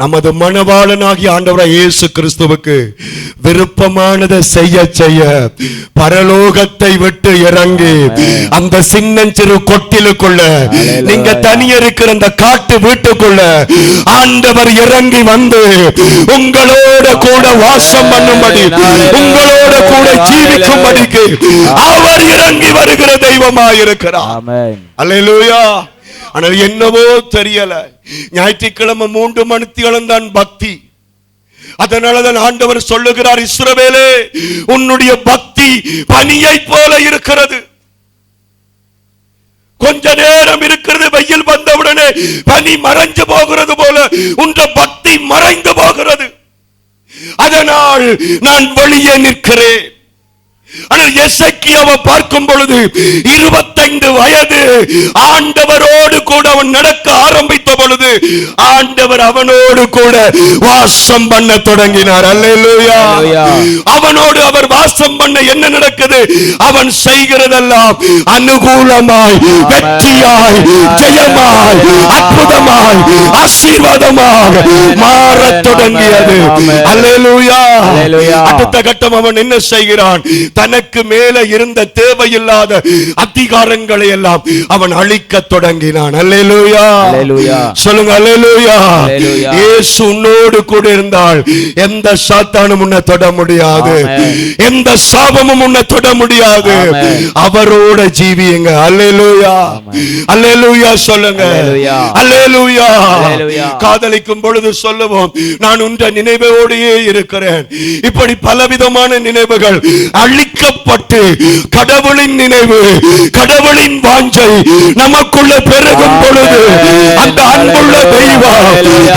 நமது மணவாளனாகிய ஆண்டவராய் இயேசு கிறிஸ்துவுக்கு விருப்பமானதை செய்ய செய்ய பரலோகத்தை விட்டு இறங்கி அந்த சின்னஞ்சிறு கொட்டிலுக்குள்ள நீங்க தனியா இருக்கிற அந்த காட்டு வீட்டுக்குள்ள ஆண்டவர் இறங்கி வந்து உங்களோட கூட வாசம் பண்ணும்படி உங்களோட கூட ஜீவிக்கும்படிக்கு அவர் இறங்கி வருகிற தெய்வமாயிருக்கிறார். ஆமென். அல்லேலூயா ஆனால் என்னவோ தெரியல. ஞாயிற்றுக்கிழமை மூன்று மணித்தியாலம் தான் பக்தி. அதனாலதான் ஆண்டவர் சொல்லுகிறார் இஸ்ரவேலே உன்னுடைய பக்தி பனியை போல இருக்கிறது. கொஞ்ச நேரம் இருக்கிறது வெயில் வந்தவுடனே பனி மறைஞ்சு போகிறது போல உன்ற பக்தி மறைந்து போகிறது. அதனால் நான் வெளியே நிற்கிறேன். ஆனால் எசக்கியாவை பார்க்கும் பொழுது இருபத்தைந்து வயது ஆண்டவரோடு கூட அவன் நடக்க ஆரம்பித்த பொழுது ஆண்டவர் அவனோடு கூட வாசம் பண்ண தொடங்கினார். அல்லேலூயா. அவனோடு அவர் வாசம் பண்ண என்ன நடக்குது? அவன் செய்கிறதெல்லாம் அனுகூலமாய் வெற்றியாய் ஜெயமாய் அற்புதமாய் ஆசீர்வாதமாக மாறத் தொடங்கியது. அல்லேலூயா. அடுத்த கட்டம் அவன் என்ன செய்கிறான்? தனக்கு மேல இருந்த தேவையில்லாத அதிகாரங்களை எல்லாம் அவன் அழிக்க தொடங்கினான். அல்லேலூயா. சொல்லுங்க அல்லேலூயா. இயேசு உன்னோடு கூட இருந்தால் எந்த சாத்தானும் உன்னை தொட முடியாது. எந்த சாபமும் உன்னை தொட முடியாது. அவரோட ஜீவியுங்க. அல்லேலூயா. அல்லேலூயா சொல்லுங்க. அல்லேலூயா. காதலிக்கும் பொழுது சொல்லுவோம் நான் உன்ற நினைவோடையே இருக்கிறேன். இப்படி பலவிதமான நினைவுகள் அழிக்கப்பட்டு கடவுளின் நினைவு கடவுளின் வாஞ்சை நமக்குள்ள பெருகும் பொழுது அந்த அன்புள்ள தெய்வம்.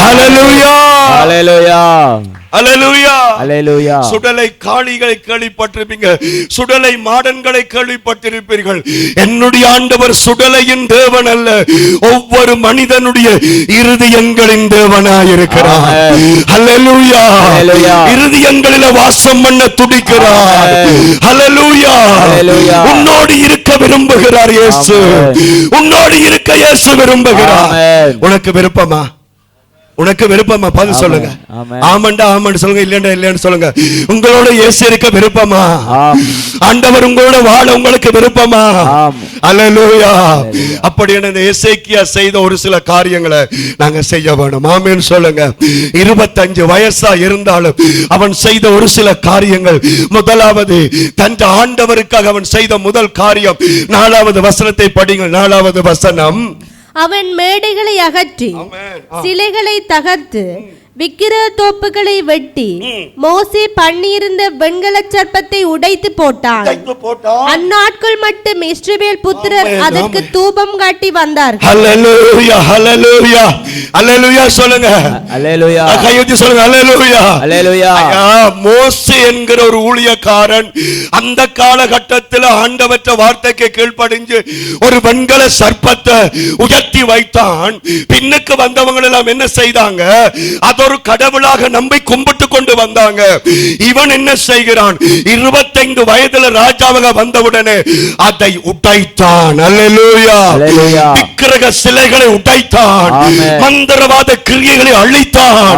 அல்லேலூயா. ஹalleluya. ஹalleluya ஹalleluya சுடலை காளிகளை கேள்விப்பட்டிருப்பீங்க. சுடலை மாடன்களை கேள்விப்பட்டிருப்பீர்கள். என்னுடைய ஆண்டவர் சுடலையின் தேவன் அல்ல. ஒவ்வொரு மனிதனுடைய இருதயங்களின் தேவனாயிருக்கிறார். ஹalleluya. இருதயங்களில வாசம் பண்ண துடிக்கிறார். ஹalleluya. உன்னோடு இருக்க விரும்புகிறார் இயேசு. உன்னோடு இருக்க இயேசு விரும்புகிறார். உனக்கு விருப்பமா? உனக்கு விருப்பமா? பதில். சொல்லுங்க. ஆமண்டா ஆமன்னு சொல்லுங்க. இல்லையா இல்லையான்னு சொல்லுங்க. உங்களோட இயேசு இருக்க விருப்பமா. ஆண்டவர் உங்களோட வாழ உங்களுக்கு விருப்பமா? அல்லேலூயா. அப்படி இந்த எசேக்கியா செய்த ஒரு சில காரியங்களை நாங்க செய்ய வேணும். ஆமென்னு சொல்லுங்க. இருபத்தஞ்சு வயசா இருந்தாலும் அவன் செய்த ஒரு சில காரியங்கள். முதலாவது தன் ஆண்டவருக்காக அவன் செய்த முதல் காரியம் நாலாவது வசனத்தை படிங்கள். நாலாவது வசனம். அவன் மேடைகளை அகற்றி. சிலைகளை தகர்த்து விக்கிரக தோப்புகளை வெட்டி. மோசே பண்ணியிருந்த வெண்கலச் சர்ப்பத்தை உடைத்து போட்டான். அந்நாட்கள் மட்டும் இஸ்ரவேல் புத்திரர் அதற்கு. தூபம் காட்டி வந்தார்கள். ஹalleluya ஹalleluya ஹalleluya சொல்லுங்க. ஹalleluya. கையெழுத்தி சொல்லுங்க ஹalleluya. ஐயா, மோசே என்கிற ஒரு ஊழியக்காரன் அந்த காலகட்டத்தில் ஆண்டவற்ற வார்த்தைக்கு கீழ்ப்படிஞ்சு ஒரு வெண்கல சர்ப்பத்தை உயர்த்தி வைத்தான். பின்னுக்கு வந்தவங்க எல்லாம் என்ன செய்தாங்க? அது ஒரு கடவுளாக நம்பி கும்பிட்டு கொண்டு வந்தாங்க இவன் என்ன செய்கிறான் இருபத்தைந்து வயதுல ராஜாவாக வந்தவுடனே அதை உடைத்தான். விக்கிரக சிலைகளை உடைத்தான். மந்திரவாத கிரியைகளை அழித்தான்.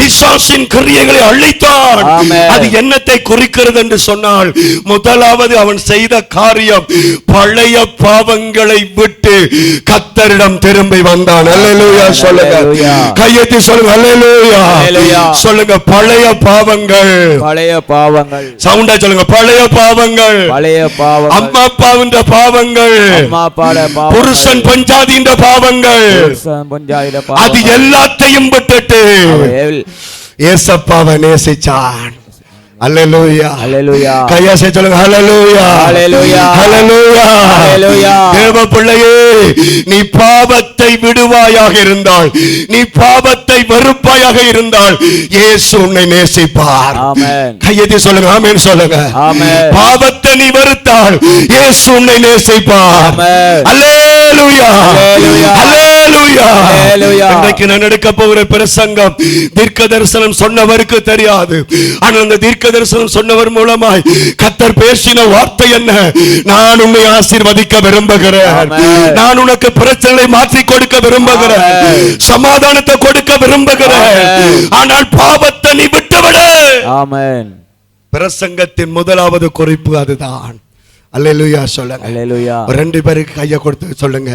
பிசாசின் கிரியைகளை அழித்தான். அது என்னத்தை குறிக்கிறது என்று சொன்னால் முதலாவது அவன் செய்த காரியம் பழைய பாவங்களை விட்டு கத்தரிடம் திரும்பி வந்தான் அல்லேலூயா சொல்லுங்க. கையெத்தி சொல்லுங்க. சொல்லுங்க பழைய பாவங்கள். பழைய பாவங்கள். சவுண்டா சொல்லுங்க பழைய பாவங்கள். பழைய பாவங்கள். அம்மா அப்பாவின் பாவங்கள். அம்மா பாட பாவங்கள். புருஷன் பஞ்சாதியின் பாவங்கள். அது எல்லாத்தையும் விட்டுட்டு. ஏசப்பாவை நேசிச்சான். அல்லேலூயா அல்லேலூயா கையாசை சொல்லுங்க ஹalleluya. ஹalleluya. ஹalleluya. தேவ பிள்ளையே நீ பாவத்தை விடுவாயாக இருந்தால் நீ பாவத்தை வெறுப்பாயாக இருந்தால் இயேசு உன்னை நேசிப்பார். கையெத்தி சொல்லுங்க ஆமென் சொல்லுங்க. பாவத்தை நீ வெறுத்தால் இயேசு உன்னை நேசிப்பார். அல்லேலூயா அல்லேலூயா. இன்றைக்கு நான் எடுக்க போகிற பிரசங்கம் தீர்க்க தரிசனம் சொன்னவருக்கு தெரியாது. ஆனால் அந்த தீர்க்க தரிசனம் சொன்னவர் மூலமாய் கத்தர் பேசின வார்த்தை என்ன? நான் உன்னை ஆசீர்வதிக்க விரும்புகிறேன். நான் உனக்கு பிரச்சனை மாற்றி கொடுக்க விரும்புகிறேன். சமாதானத்தை கொடுக்க விரும்புகிறேன். ஆனால் பாவத்தை நீ விட்டுவிடு. ஆமென். பிரசங்கத்தின் முதலாவது குறிப்பு அதுதான். அல்லேலூயா சொல்லுங்க. ரெண்டு பேருக்கு கையை கொடுத்து சொல்லுங்க.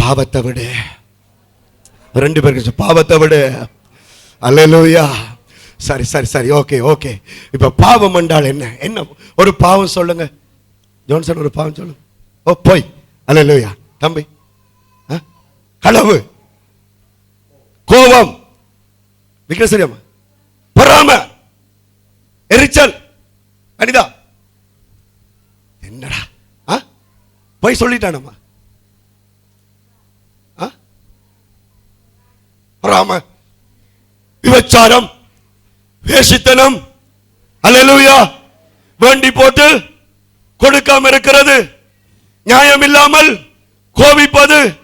பாவத்தை விடு. ரெண்டு பேருக்கு பாவத்தை விடு. அல்லேலூயா. சரி சரி சரி. Okay okay. இப்போ பாவம் என்றால் என்ன? என்ன? ஒரு பாவம் சொல்லுங்க. ஜோன்சன் ஒரு பாவம் சொல்லுங்க. ஓ போய். அல்லேலூயா. தம்பி. ஆ? களவு. கோபம். விக்ரசரியம்மா பொறாம. எரிச்சல். அனிதா. என்னடா? ஆ? போய் சொல்லிட்டானம்மா. பொறாம விபச்சாரம் வேசித்தனம் அல்லேலூயா வேண்டி போட்டு கொடுக்காம இருக்கிறது. நியாயம் இல்லாமல் கோபிப்பது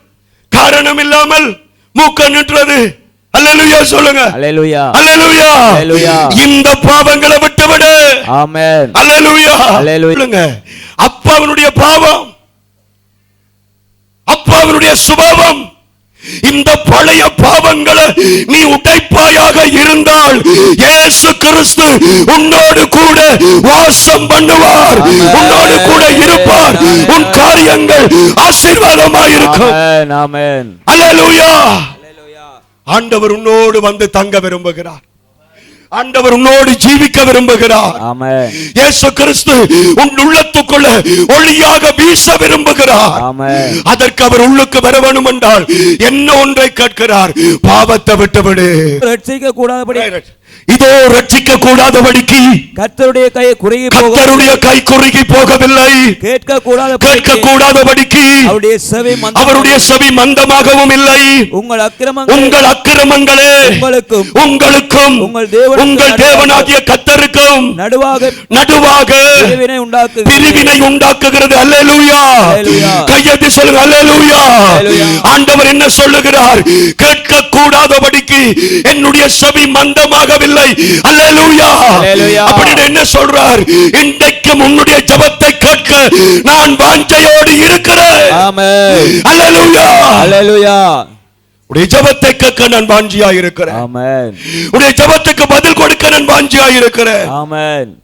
காரணம் இல்லாமல் மூக்க நின்றது அல்லேலூயா சொல்லுங்க. அல்லேலூயா. அல்லேலூயா. அல்லேலூயா. இந்த பாவங்களை விட்டுவிடு. ஆமென். அல்லேலூயா. அல்லேலூயா. சொல்லுங்க. அப்பாவினுடைய பாவம் அப்பாவினுடைய சுபாவம் இந்த பழைய பாவங்களை நீ உடைப்பாயாக இருந்தால் இயேசு கிறிஸ்து உன்னோடு கூட வாசம் பண்ணுவார். உன்னோடு கூட இருப்பார். உன் காரியங்கள் அல்லேலூயா. அல்லேலூயா. ஆண்டவர் உன்னோடு வந்து தங்க விரும்புகிறார். ஆண்டவர் உன்னோடு ஜீவிக்க விரும்புகிறார். இயேசு கிறிஸ்து உன் உள்ளத்துக்குள்ள ஒளியாக வீச விரும்புகிறார். அதற்கு அவர் உள்ளுக்கு வர வேணும் என்றால் என்ன ஒன்றை கேட்கிறார்? பாவத்தை விட்டுவிடு. ரட்சிக்க கூடாதபடி. இதோ ரட்சிக்க கூடாதபடிக்கு கர்த்தருடைய கை குறுகி போக கர்த்தருடைய கை குறுகி போகவில்லை. கேட்க கூடாத கேட்க கூடாதபடிக்கு அவருடைய செவி அவருடைய செவி மந்தமாகவும் இல்லை. உங்கள் அக்கிரமங்கள் உங்கள் அக்கிரமங்களே உங்களுக்கும் உங்களுக்கும் உங்கள் தேவனுக்கு உங்கள் தேவனாகிய கத்தருக்கும் நடுவாக நடுவாக பிரிவினை உண்டாக்கு பிரிவினை உண்டாக்குகிறது. அல்லேலூயா. கையெழுத்து சொல்லுங்க அல்லேலூயா. ஆண்டவர் என்ன சொல்லுகிறார்? கேட்க கூடாதபடிக்கு என்னுடைய செவி மந்தமாகவில்லை அல்லேலூயா. அப்படின்னு என்ன சொல்றார்? இன்றைக்கும் உன்னுடைய ஜெபத்தை கேட்க நான் வாஞ்சையோடு இருக்கிறேன். ஆமென். அல்லேலூயா. அல்லேலூயா. உடைய ஜெபத்தை கேட்க நான் வாஞ்சியா இருக்கிறேன். ஆமென். உடைய ஜெபத்துக்கு பதில் கொடுக்க நான் வாஞ்சியா இருக்கிறேன். ஆமென்.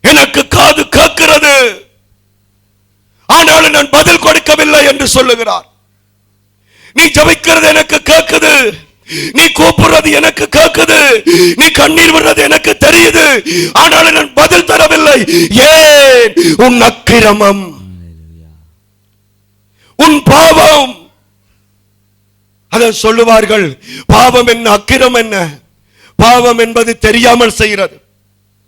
எனக்கு காது கேட்கிறது. ஆனாலும் நான் பதில் கொடுக்கவில்லை என்று சொல்லுகிறார். நீ ஜபிக்கிறது எனக்கு கேட்குது. நீ கூப்பிடுறது எனக்கு கேட்குது நீ கண்ணீர் விடுறது எனக்கு தெரியுது. ஆனாலும் நான் பதில் தரவில்லை. ஏன்? உன் அக்கிரமம். உன் பாவம். அத சொல்லுவார்கள் பாவம் என்ன? அக்கிரம் என்ன? பாவம் என்பது தெரியாமல் செய்கிறது.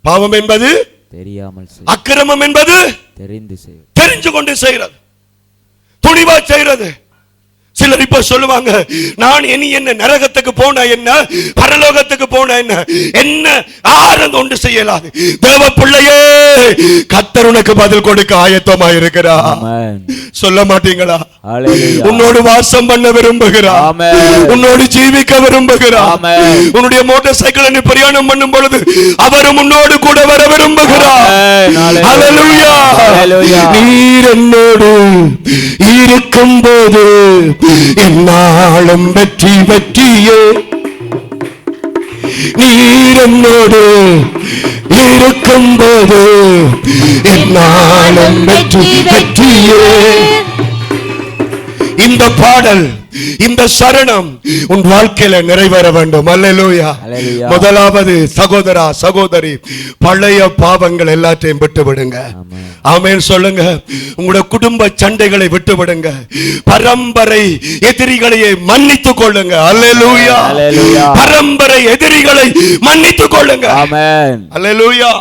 பாவம் என்பது தெரியாமல் அக்கிரமம் என்பது தெரிந்து தெரிஞ்சு கொண்டு செய்யறது துணிவா செய்யறது சிலர் இப்ப சொல்லுவாங்க நான் இனி என்ன நரகத்துக்கு போன என்ன? பரலோகத்துக்கு போன என்ன? என்ன ஆரம் ஒன்று செய்யலாது. தேவ பிள்ளையே கத்தர் உனக்கு பதில் கொடுக்க ஆயத்தமா இருக்கிறா சொல்ல மாட்டீங்களா? உன்னோடு வாசம் பண்ண விரும்புகிறா. உன்னோடு ஜீவிக்க விரும்புகிறா. உன்னுடைய மோட்டார் சைக்கிள் நீ பிரயாணம் பண்ணும் பொழுது அவரும் உன்னோடு கூட வர விரும்புகிறார். நீர் என்னோடு இருக்கும் போது என்னாலும் வெற்றி வெற்றியே. நீர் என்னோடு இருக்கும் போது என்னாலும் வெற்றி வெற்றியே. இந்த பாடல் இந்த சரணம் உன் வாழ்க்கையில நிறைவேற வேண்டும். அல்லேலூயா. முதலாவது சகோதரா சகோதரி பழைய பாவங்கள் எல்லாத்தையும் விட்டு விடுங்க ஆமென். சொல்லுங்க. உங்களுடைய குடும்ப சண்டைகளை விட்டு விடுங்க பரம்பரை எதிரிகளையே மன்னித்துக் கொள்ளுங்க. அல்லேலூயா. பரம்பரை எதிரிகளை மன்னித்துக் கொள்ளுங்க. அல்லேலூயா.